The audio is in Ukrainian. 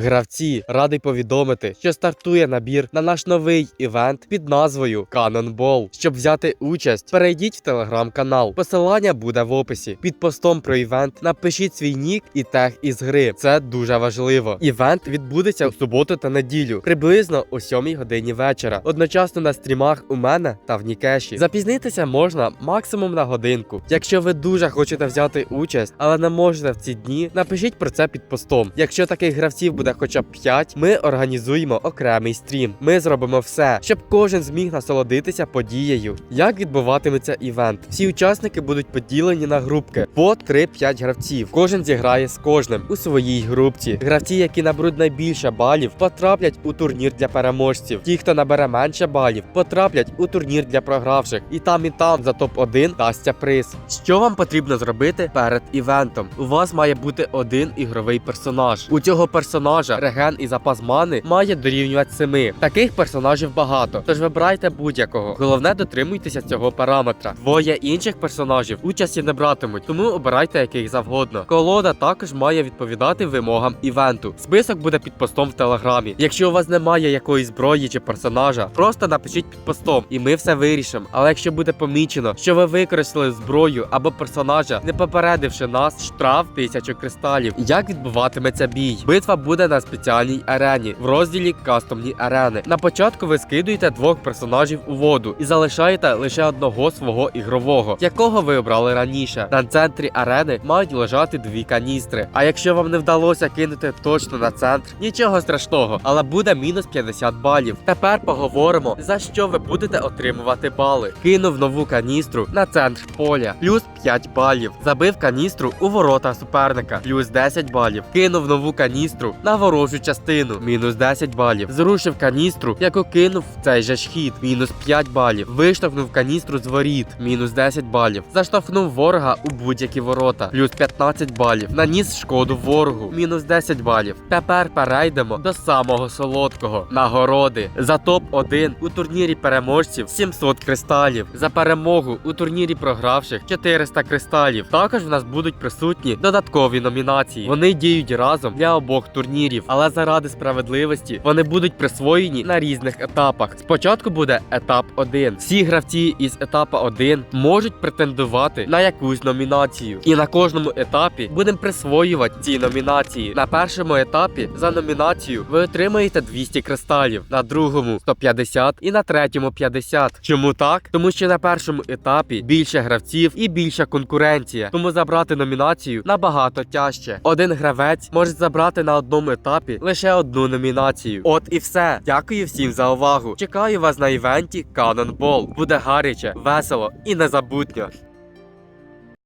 Гравці, радий повідомити, що стартує набір на наш новий івент під назвою Cannonball. Щоб взяти участь, перейдіть в телеграм-канал. Посилання буде в описі. Під постом про івент напишіть свій нік і тег із гри. Це дуже важливо. Івент відбудеться в суботу та неділю, приблизно о 7 годині вечора. Одночасно на стрімах у мене та в Нікеші. Запізнитися можна максимум на годинку. Якщо ви дуже хочете взяти участь, але не можете в ці дні, напишіть про це під постом. Якщо таких гравців буде хоча б 5, ми організуємо окремий стрім. Ми зробимо все, щоб кожен зміг насолодитися подією. Як відбуватиметься івент? Всі учасники будуть поділені на групки по 3-5 гравців. Кожен зіграє з кожним у своїй групці. Гравці, які наберуть найбільше балів, потраплять у турнір для переможців. Ті, хто набере менше балів, потраплять у турнір для програвших. І там, і там за топ-1 дасться приз. Що вам потрібно зробити перед івентом? У вас має бути один ігровий персонаж. У цього персонажа реген і запас мани має дорівнювати 7. Таких персонажів багато, тож вибирайте будь-якого. Головне дотримуйтеся цього параметра. Двоє інших персонажів участі не братимуть, тому обирайте яких завгодно. Колода також має відповідати вимогам івенту. Список буде під постом в телеграмі. Якщо у вас немає якоїсь зброї чи персонажа, просто напишіть під постом, і ми все вирішимо. Але якщо буде помічено, що ви використали зброю або персонажа, не попередивши нас, штраф тисячу кристалів. Як відбуватиметься бій? Битва буде на спеціальній арені в розділі кастомні арени. На початку ви скидуєте двох персонажів у воду і залишаєте лише одного свого ігрового, якого ви обрали раніше. На центрі арени мають лежати дві каністри. А якщо вам не вдалося кинути точно на центр, нічого страшного, але буде мінус 50 балів. Тепер поговоримо за що ви будете отримувати бали. Кинув нову каністру на центр поля, плюс 5 балів. Забив каністру у ворота суперника, плюс 10 балів. Кинув нову каністру на ворожу частину, мінус 10 балів. Зрушив каністру, яку кинув в цей же ж хід, мінус 5 балів. Виштовхнув каністру з воріт, мінус 10 балів. Заштовхнув ворога у будь-які ворота, плюс 15 балів. Наніс шкоду ворогу, мінус 10 балів. Тепер перейдемо до самого солодкого. Нагороди за топ-1 у турнірі переможців 700 кристалів. За перемогу у турнірі програвших 400 кристалів. Також в нас будуть присутні додаткові номінації. Вони діють разом для обох турнірів, але заради справедливості вони будуть присвоєні на різних етапах. Спочатку буде етап 1. Всі гравці із етапа 1 можуть претендувати на якусь номінацію. І на кожному етапі будемо присвоювати ці номінації. На першому етапі за номінацію ви отримаєте 200 кристалів, на другому 150 і на третьому 50. Чому так? Тому що на першому етапі більше гравців і більша конкуренція. Тому забрати номінацію набагато тяжче. Один гравець може забрати на одному етапі лише одну номінацію. От і все. Дякую всім за увагу. Чекаю вас на івенті Cannonball. Буде гаряче, весело і незабутньо.